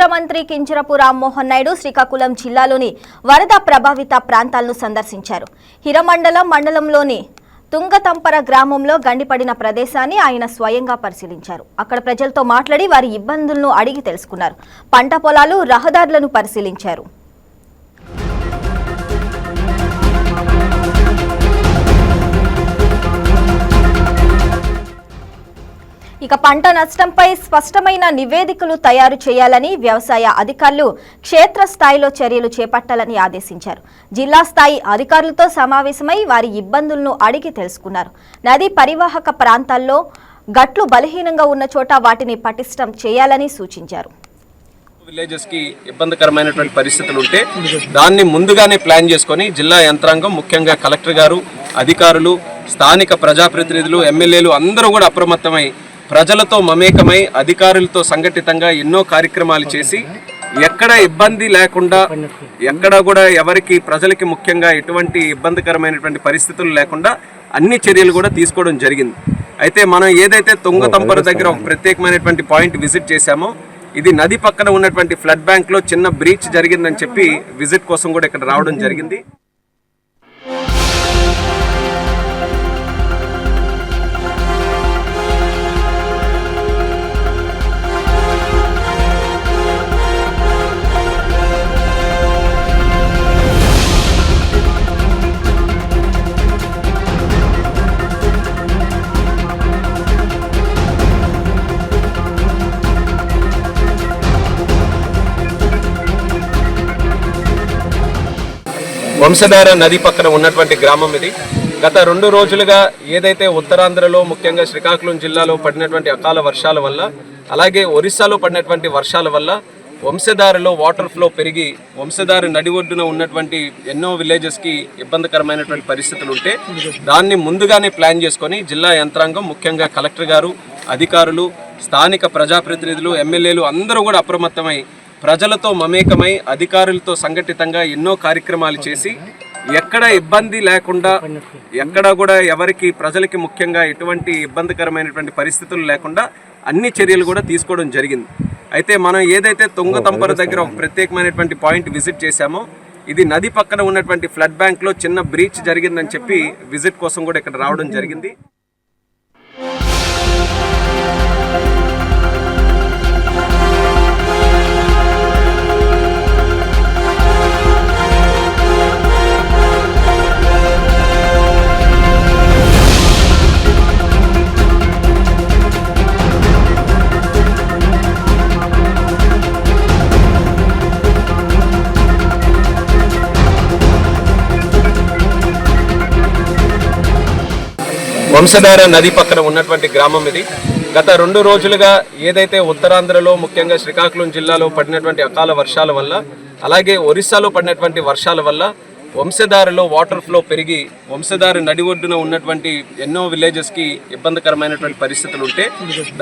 కేంద్ర మంత్రి కించరపు రామ్మోహన్ నాయుడు శ్రీకాకుళం జిల్లాలోని వరద ప్రభావిత ప్రాంతాలను సందర్శించారు. హిరమండలం మండలంలోని తుంగతంపర గ్రామంలో గండిపడిన ప్రదేశాన్ని ఆయన స్వయంగా పరిశీలించారు. అక్కడ ప్రజలతో మాట్లాడి వారి ఇబ్బందులను అడిగి తెలుసుకున్నారు. పంట పొలాలు రహదారులను పరిశీలించారు. ఇక పంట నష్టంపై స్పష్టమైన నివేదికలు తయారు చేయాలని వ్యవసాయ అధికారులు క్షేత్రస్థాయిలో చర్యలు చేపట్టాలని ఆదేశించారు. జిల్లా స్థాయి అధికారులతో సమావేశమై వారి ఇబ్బందులను అడిగి తెలుసుకున్నారు. నదీ పరివాహక ప్రాంతాల్లో గట్లు బలహీనంగా ఉన్న చోట వాటిని పటిష్టం చేయాలని సూచించారు. విలేజెస్కి ఇబ్బందికరమైనటువంటి పరిస్థితులు ఉంటే దాన్ని ముందుగానే ప్లాన్ చేసుకొని జిల్లా యంత్రాంగం ముఖ్యంగా కలెక్టర్ గారు అధికారులు స్థానిక ప్రజాప్రతినిధులు ఎమ్మెల్యేలు అందరూ కూడా అప్రమత్తమై ప్రజలతో మమేకమై అధికారులతో సంఘటితంగా ఎన్నో కార్యక్రమాలు చేసి ఎక్కడ ఇబ్బంది లేకుండా ఎక్కడ కూడా ఎవరికి ప్రజలకి ముఖ్యంగా ఎటువంటి ఇబ్బందికరమైనటువంటి పరిస్థితులు లేకుండా అన్ని చర్యలు కూడా తీసుకోవడం జరిగింది. అయితే మనం ఏదైతే తుంగతంపర దగ్గర ఒక ప్రత్యేకమైనటువంటి పాయింట్ విజిట్ చేశామో ఇది నది పక్కన ఉన్నటువంటి ఫ్లడ్ బ్యాంక్లో చిన్న బ్రీచ్ జరిగిందని చెప్పి విజిట్ కోసం కూడా ఇక్కడ రావడం జరిగింది. వంశధార నది పక్కన ఉన్నటువంటి గ్రామం ఇది. గత రెండు రోజులుగా ఏదైతే ఉత్తరాంధ్రలో ముఖ్యంగా శ్రీకాకుళం జిల్లాలో పడినటువంటి అకాల వర్షాల వల్ల అలాగే ఒరిస్సాలో పడినటువంటి వర్షాల వల్ల వంశధారలో వాటర్ ఫ్లో పెరిగి వంశధార నడి ఒడ్డున ఉన్నటువంటి ఎన్నో విలేజెస్కి ఇబ్బందికరమైనటువంటి పరిస్థితులు ఉంటే దాన్ని ముందుగానే ప్లాన్ చేసుకొని జిల్లా యంత్రాంగం ముఖ్యంగా కలెక్టర్ గారు అధికారులు స్థానిక ప్రజాప్రతినిధులు ఎమ్మెల్యేలు అందరూ కూడా అప్రమత్తమై ప్రజలతో మమేకమై అధికారులతో సంఘటితంగా ఎన్నో కార్యక్రమాలు చేసి ఎక్కడ ఇబ్బంది లేకుండా ఎక్కడ కూడా ఎవరికి ప్రజలకి ముఖ్యంగా ఎటువంటి ఇబ్బందికరమైనటువంటి పరిస్థితులు లేకుండా అన్ని చర్యలు కూడా తీసుకోవడం జరిగింది. అయితే మనం ఏదైతే తుంగతంపర దగ్గర ఒక ప్రత్యేకమైనటువంటి పాయింట్ విజిట్ చేశామో ఇది నది పక్కన ఉన్నటువంటి ఫ్లడ్ బ్యాంక్లో చిన్న బ్రీచ్ జరిగిందని చెప్పి విజిట్ కోసం కూడా ఇక్కడ రావడం జరిగింది. వంశధార నది పక్కన ఉన్నటువంటి గ్రామం ఇది. గత రెండు రోజులుగా ఏదైతే ఉత్తరాంధ్రలో ముఖ్యంగా శ్రీకాకుళం జిల్లాలో పడినటువంటి అకాల వర్షాల వల్ల అలాగే ఒరిస్సాలో పడినటువంటి వర్షాల వల్ల వంశధారలో వాటర్ ఫ్లో పెరిగి వంశధార నడి ఒడ్డున ఉన్నటువంటి ఎన్నో విలేజెస్కి ఇబ్బందికరమైనటువంటి పరిస్థితులు ఉంటే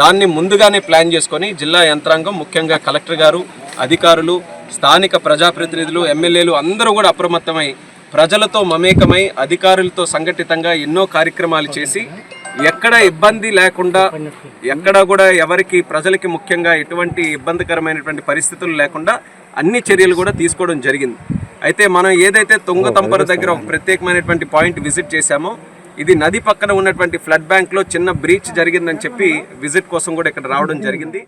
దాన్ని ముందుగానే ప్లాన్ చేసుకొని జిల్లా యంత్రాంగం ముఖ్యంగా కలెక్టర్ గారు అధికారులు స్థానిక ప్రజాప్రతినిధులు ఎమ్మెల్యేలు అందరూ కూడా అప్రమత్తమై ప్రజలతో మమేకమై అధికారులతో సంఘటితంగా ఎన్నో కార్యక్రమాలు చేసి ఎక్కడ ఇబ్బంది లేకుండా ఎక్కడ కూడా ఎవరికి ప్రజలకి ముఖ్యంగా ఎటువంటి ఇబ్బందికరమైనటువంటి పరిస్థితులు లేకుండా అన్ని చర్యలు కూడా తీసుకోవడం జరిగింది. అయితే మనం ఏదైతే తుంగతంపర దగ్గర ఒక ప్రత్యేకమైనటువంటి పాయింట్ విజిట్ చేశామో ఇది నది పక్కన ఉన్నటువంటి ఫ్లడ్ బ్యాంక్లో చిన్న బ్రీచ్ జరిగిందని చెప్పి విజిట్ కోసం కూడా ఇక్కడ రావడం జరిగింది.